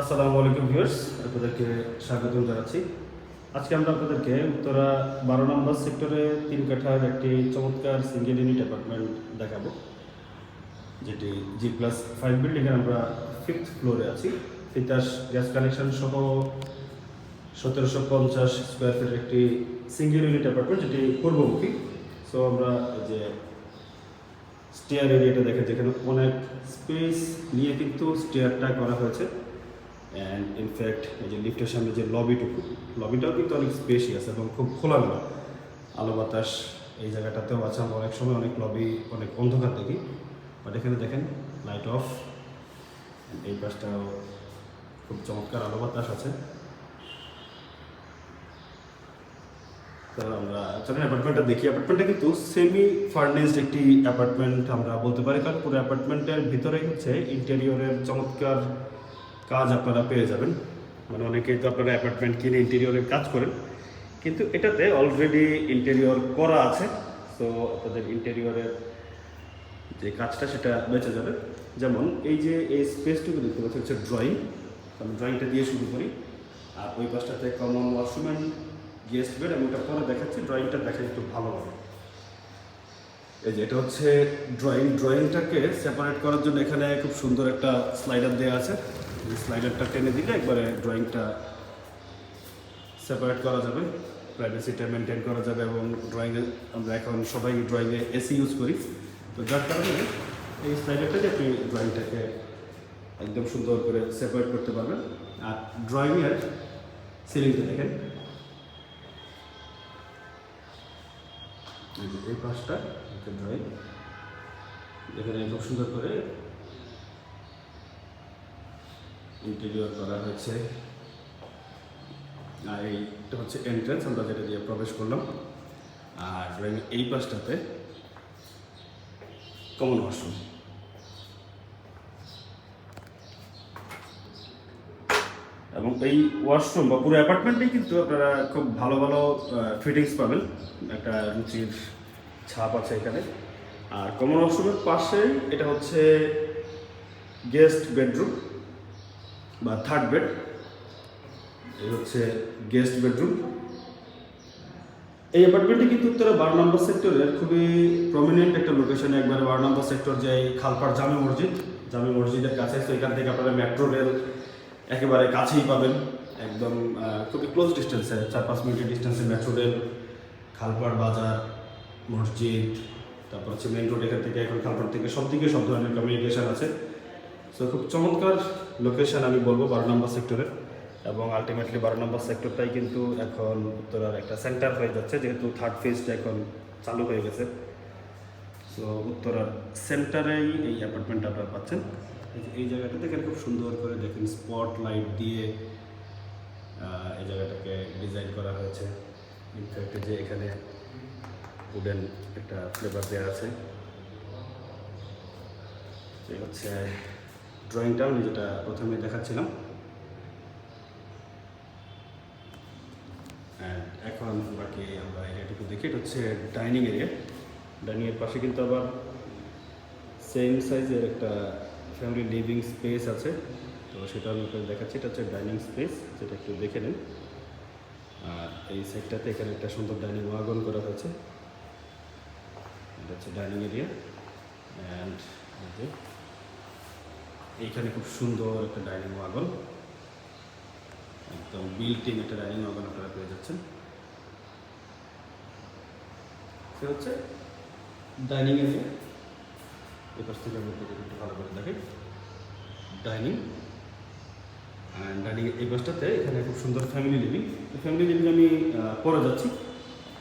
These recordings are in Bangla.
আসসালামু আলাইকুম ভিউয়ার্স, আপনাদেরকে স্বাগতম জানাচ্ছি। আজকে আমরা আপনাদেরকে উত্তরা বারো নম্বর সেক্টরে তিন কাঠার একটি চমৎকার সিঙ্গেল ইউনিট অ্যাপার্টমেন্ট দেখাবো, যেটি জি প্লাস ফাইভ বিল্ডিংয়ে আমরা ফিফথ ফ্লোরে আছি। তিতাস গ্যাস কানেকশন সহ সতেরোশো পঞ্চাশ স্কোয়ার ফিটের একটি সিঙ্গেল ইউনিট অ্যাপার্টমেন্ট যেটি পূর্বমুখী। সো আমরা যে স্টেয়ার এরিয়াটা দেখে যেখানে অনেক স্পেস নিয়ে কিন্তু স্টেয়ারটা করা হয়েছে। অ্যান্ড ইনফ্যাক্ট এই যে লিফটের সামনে যে লবিটুকু, লবিটাও কিন্তু অনেক আছে এবং খুব খোলামেলা। আলো বাতাস এই জায়গাটাতেও আছে। আমরা অনেক সময় অনেক লবি, অনেক অন্ধকার দেখি। বাট এখানে দেখেন লাইট অফ এই পাশটাও খুব চমৎকার আলো বাতাস আছে। তো আমরা চলেন অ্যাপার্টমেন্টটা দেখি। অ্যাপার্টমেন্টটা কিন্তু সেমি ফার্নিশড একটি অ্যাপার্টমেন্ট আমরা বলতে পারি। কারণ পুরো অ্যাপার্টমেন্টের ভিতরে হচ্ছে ইন্টেরিয়রের চমৎকার কাজ আপনারা পেয়ে যাবেন। মানে অনেকেই তো আপনারা অ্যাপার্টমেন্ট কিনে ইন্টেরিয়রের কাজ করেন। কিন্তু এটাতে অলরেডি ইন্টেরিয়র করা আছে। তো আপনাদের ইন্টেরিয়রের যে কাজটা সেটা বেঁচে যাবে। যেমন এই যে এই স্পেসটুকু দেখতে পাচ্ছি হচ্ছে ড্রয়িং আমি ড্রয়িংটা দিয়ে শুরু করি। আর ওই পাশটাতে common washroom and guest bed আমি ওটা পরে দেখাচ্ছি ড্রয়িংটা দেখা একটু ভালো হবে। এই যে এটা হচ্ছে ড্রয়িং ড্রয়িংটাকে সেপারেট করার জন্য এখানে খুব সুন্দর একটা স্লাইডার দেওয়া আছে। স্লাইডারটা টেনে দিলে একবারে ড্রয়িংটা সেপারেট করা যাবে প্রাইভেসিটা মেনটেন করা যাবে এবং ড্রয়িংয়ে আমরা এখন সবাই ড্রয়িংয়ে এসি ইউজ করি। তো যার কারণে এই স্লাইডারটাকে আপনি ড্রয়িংটাকে একদম সুন্দর করে সেপারেট করতে পারবেন। আর ড্রয়িংয়ের সিলিংটা দেখেন। এই যে পাশটা ড্রয়িং এখানে খুব সুন্দর করে ইন্টেরিয়র করা হয়েছে। আর এইটা হচ্ছে এন্ট্রান্স আমরা যেটা দিয়ে প্রবেশ করলাম। আর ড্রয়িং এই পাশটাতে কমন ওয়াশরুম এবং এই ওয়াশরুম বা পুরো অ্যাপার্টমেন্টেই কিন্তু আপনারা খুব ভালো ভালো ফিটিংস পাবেন। একটা রুচির ছাপ আছে এখানে। আর কমন ওয়াশরুমের পাশেই এটা হচ্ছে গেস্ট বেডরুম বা থার্ড বেড এই হচ্ছে গেস্ট বেডরুম এই অ্যাপার্টমেন্টটি কিন্তু উত্তরা বারো নম্বর সেক্টরের খুবই প্রমিনেন্ট একটা লোকেশনে একবারে বারো নম্বর সেক্টর যে খালপাড় জামে মসজিদ, জামে মসজিদের কাছে। তো এখান থেকে আপনারা মেট্রো রেল একেবারে কাছেই পাবেন। একদম খুবই ক্লোজ ডিস্টেন্সে চার পাঁচ মিনিটের ডিস্টেন্সে মেট্রো রেল খালপাড় বাজার, মসজিদ, তারপর হচ্ছে মেন রোড এখান থেকে, এখন খালপাড় থেকে সব দিকে সব ধরনের কমিউনিকেশন আছে। সো খুব চমৎকার লোকেশন আমি বলব বারো নম্বর সেক্টরের এবং আলটিমেটলি বারো নম্বর সেক্টরটাই কিন্তু এখন উত্তরার একটা সেন্টার হয়ে যাচ্ছে, যেহেতু থার্ড ফেজটা এখন চালু হয়ে গেছে। সো উত্তরার সেন্টারেই এই অ্যাপার্টমেন্টটা আপনারা পাচ্ছেন। এই জায়গাটাতে এখানে খুব সুন্দর করে দেখেন স্পট লাইট দিয়ে এই জায়গাটাকে ডিজাইন করা হয়েছে। ইনফ্যাক্ট যে এখানে উডেন একটা ফ্লেভার দেওয়া আছে। হচ্ছে ড্রয়িংটা আমি যেটা প্রথমে দেখাচ্ছিলাম। এখন বাকি আমরা এরিয়াটুকু দেখি, এটা হচ্ছে ডাইনিং এরিয়া। ডাইনিংয়ের পাশে কিন্তু আবার সেম সাইজের একটা ফ্যামিলি লিভিং স্পেস আছে। তো সেটা আমি দেখাচ্ছি, এটা হচ্ছে ডাইনিং স্পেস যেটা একটু দেখে নিন। আর এই সাইডটাতে এখানে একটা সুন্দর ডাইনিং ওয়াগন করা হয়েছে। এটা হচ্ছে ডাইনিং এরিয়া। অ্যান্ড এইখানে খুব সুন্দর একটা ডাইনিং ওয়াগন। একদম বিল্ট একটা ডাইনিং ওয়াগন আপনারা পেয়ে যাচ্ছেন। সে হচ্ছে ডাইনিং এরিয়া এপাশ থেকে আমি একটু ভালো করে দেখাই। ডাইনিং। ডাইনিং এই পাশটাতে এখানে খুব সুন্দর ফ্যামিলি লিভিং ফ্যামিলি লিভিং আমি পরে যাচ্ছি।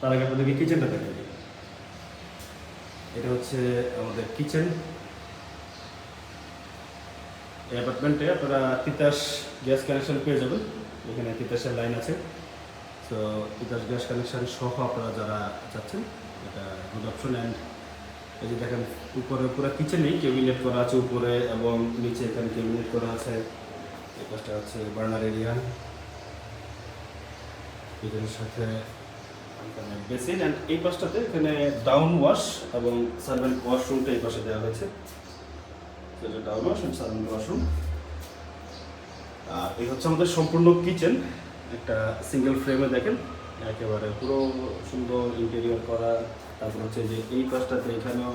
তার আগে আপনাদেরকে কিচেনটা দেখাই। এটা হচ্ছে আমাদের কিচেন অ্যাপার্টমেন্টে আপনারা তিতাস গ্যাস কানেকশন পেয়ে যাবেন। এখানে তিতাসের লাইন আছে। তো তিতাস গ্যাস কানেকশন সহ আপনারা যারা যাচ্ছেন, এটা গুড অপশন অ্যান্ড এই যে দেখেন, উপরে পুরো কিচেনেই কেবিনেট করা আছে উপরে এবং নিচে এখানে কেবিনেট করা আছে। এই পাশটা হচ্ছে বার্নার এরিয়া কিচেনের সাথে বেসিন অ্যান্ড এই পাশটাতে এখানে ডাউন ওয়াশ এবং সার্ভেন্ট ওয়াশরুমটা এই পাশে দেওয়া হয়েছে। সেটা down wash and servant washroom এই হচ্ছে আমাদের সম্পূর্ণ কিচেন একটা সিঙ্গেল ফ্রেমে দেখেন, একেবারে পুরো সুন্দর ইন্টেরিয়র করা। তারপর হচ্ছে যে এই পাশটাতে এখানেও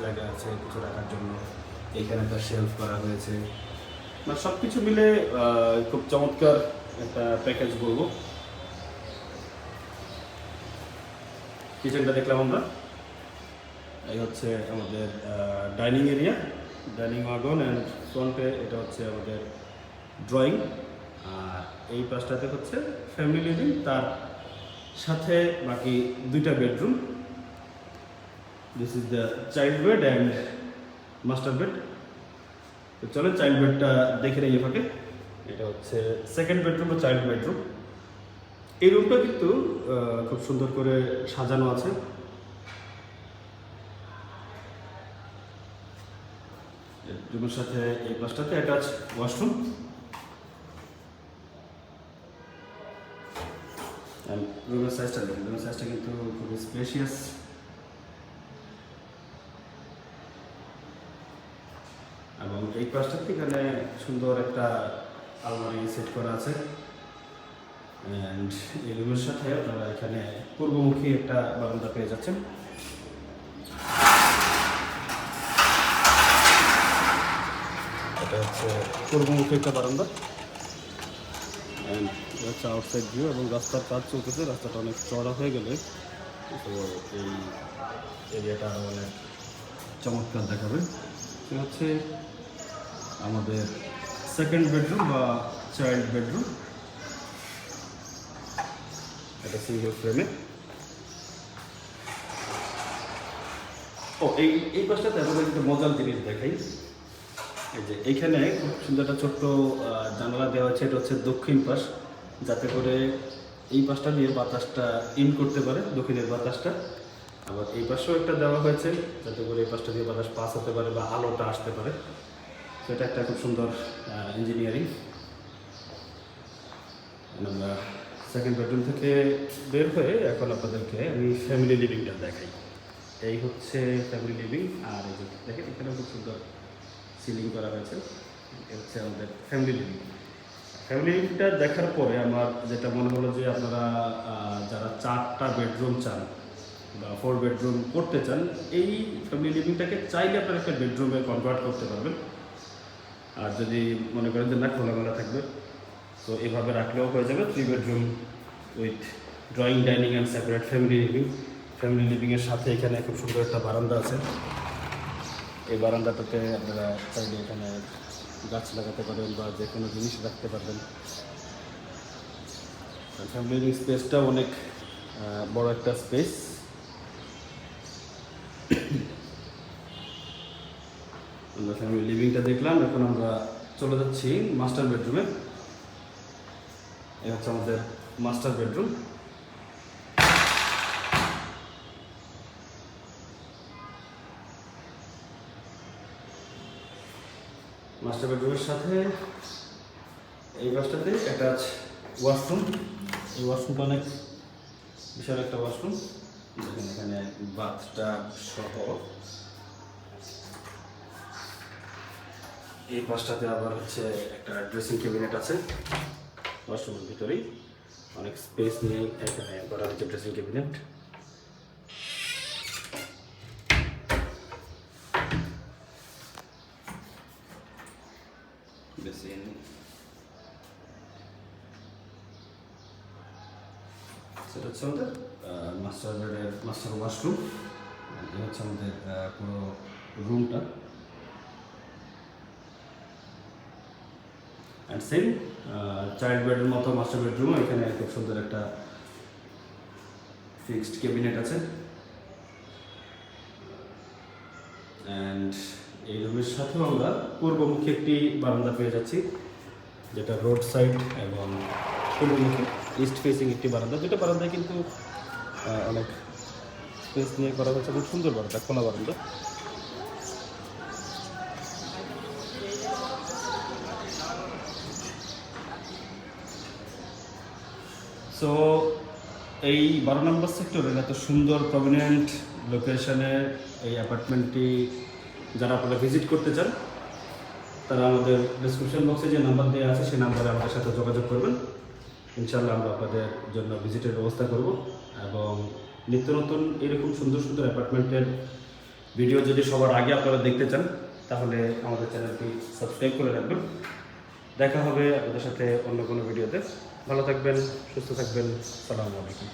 জায়গা আছে কিছু রাখার জন্য। এখানে একটা শেলফ করা হয়েছে। মানে সব কিছু মিলে খুব চমৎকার একটা প্যাকেজ বলব। কিচেনটা দেখলাম আমরা। এই হচ্ছে আমাদের dining area, dining wagon and ফ্রন্টে এটা হচ্ছে আমাদের ড্রয়িং আর এই পাশটাতে হচ্ছে ফ্যামিলি লিভিং তার সাথে বাকি দুইটা bedroom this is the child bed and master bed তো চলো চাইল্ড বেডটা দেখে নেই ফাঁকে। এটা হচ্ছে সেকেন্ড বেডরুম ও চাইল্ড বেডরুম এই রুমটা কিন্তু খুব সুন্দর করে সাজানো আছে। রুমের সাথে এই পাশটাতে অ্যাটাচ ওয়াশরুম রুমের সাইজটা দেখুন। রুমের সাইজটা কিন্তু খুবই স্পেশিয়াস এবং এই পাশটাতে এখানে সুন্দর একটা আলমারি সেট করা আছে। অ্যান্ড এই রুমের সাথে আপনারা এখানে পূর্বমুখী একটা বারান্দা পেয়ে যাচ্ছেন। এটা হচ্ছে পূর্বমুখী একটা বারান্দা। অ্যান্ড হচ্ছে আউটসাইড ভিউ এবং রাস্তার কাজ চলতেছে। রাস্তাটা অনেক চড়া হয়ে গেলে। তো এই এরিয়াটা আরও অনেক চমৎকার দেখাবে। সে হচ্ছে আমাদের সেকেন্ড বেডরুম বা চাইল্ড বেডরুম এটা সিঙ্গেল ফ্রেমে ও এই এই পাশটাতে আমাদের একটা মজার জিনিস দেখাই। এই যে এইখানে খুব সুন্দর একটা ছোট্ট জানালা দেওয়া আছে, এটা হচ্ছে দক্ষিণ পাশ। যাতে করে এই পাশটা দিয়ে বাতাসটা ইন করতে পারে, দক্ষিণের বাতাসটা। আবার এই পাশেও একটা দেওয়া হয়েছে, যাতে করে এই পাশটা দিয়ে বাতাস পাস হতে পারে বা আলোটা আসতে পারে। তো এটা একটা খুব সুন্দর ইঞ্জিনিয়ারিং আমরা সেকেন্ড বেডরুম থেকে বের হয়ে এখন আপনাদেরকে আমি ফ্যামিলি লিভিংটা দেখাই। এই হচ্ছে ফ্যামিলি লিভিং আর এই দেখেন, এখানেও খুব সুন্দর সিলিং করা হয়েছে। হচ্ছে আমাদের ফ্যামিলি লিভিং ফ্যামিলি লিভিংটা দেখার পরে আমার যেটা মনে হলো যে আপনারা যারা চারটা বেডরুম চান বা ফোর বেডরুম করতে চান, এই ফ্যামিলি লিভিংটাকে চাইলে আপনারা একটা বেডরুমে কনভার্ট করতে পারবেন। আর যদি মনে করেন যে না, খোলামেলা থাকবে, তো এভাবে রাখলেও হয়ে যাবে। Three bedroom with drawing dining and separate family living family লিভিংয়ের সাথে এখানে খুব সুন্দর একটা বারান্দা আছে। এই বারান্দাটাতে আপনারা চাইলে এখানে গাছ লাগাতে পারেন বা যে কোনো জিনিস রাখতে পারবেন। ফ্যামিলি লিভিং স্পেসটা অনেক বড় একটা স্পেস আমরা ফ্যামিলি লিভিংটা দেখলাম, এখন আমরা চলে যাচ্ছি মাস্টার বেডরুমে এই হচ্ছে আমাদের মাস্টার বেডরুম মাস্টার বেডরুমের সাথে এই বাসটাতে অ্যাটাচ ওয়াশরুম এই ওয়াশরুমটা অনেক বিশাল একটা ওয়াশরুম দেখেন এখানে বাথটা সহ। এই পাশটাতে আবার হচ্ছে একটা ড্রেসিং ক্যাবিনেট আছে। ওয়াশরুমের ভিতরেই। অনেক স্পেস নিয়ে এখানে করা হচ্ছে ড্রেসিং ক্যাবিনেট বেসিন সেটা হচ্ছে আমাদের মাস্টার বেডের মাস্টার ওয়াশরুম এই হচ্ছে আমাদের পুরো রুমটা অ্যান্ড সেম চাইল্ড বেডের মতো মাস্টার বেডরুম এখানে খুব সুন্দর একটা ফিক্সড ক্যাবিনেট আছে। অ্যান্ড এই রুমের সাথেও আমরা পূর্বমুখী একটি বারান্দা পেয়ে যাচ্ছি, যেটা রোড সাইড এবং পূর্বমুখী। ইস্ট ফেসিং একটি বারান্দা, দুটো বারান্দায় কিন্তু অনেক স্পেস নিয়ে করা হয়েছে, খুব সুন্দর বারান্দা, খোলা বারান্দা। সো এই বারো নম্বর সেক্টরের এত সুন্দর প্রমিনেন্ট লোকেশনে এই অ্যাপার্টমেন্টটি যারা আপনারা ভিজিট করতে চান, তারা আমাদের ডিসক্রিপশন বক্সে যে নাম্বার দেওয়া আছে, সেই নাম্বারে আমাদের সাথে যোগাযোগ করবেন। ইনশাল্লাহ আমরা আপনাদের জন্য ভিজিটের ব্যবস্থা করব এবং নিত্য নতুন এরকম সুন্দর সুন্দর অ্যাপার্টমেন্টের ভিডিও যদি সবার আগে আপনারা দেখতে চান, তাহলে আমাদের চ্যানেলটি সাবস্ক্রাইব করে রাখবেন। দেখা হবে আপনাদের সাথে অন্য কোনো ভিডিওতে ভালো থাকবেন, সুস্থ থাকবেন। সালামু আলাইকুম।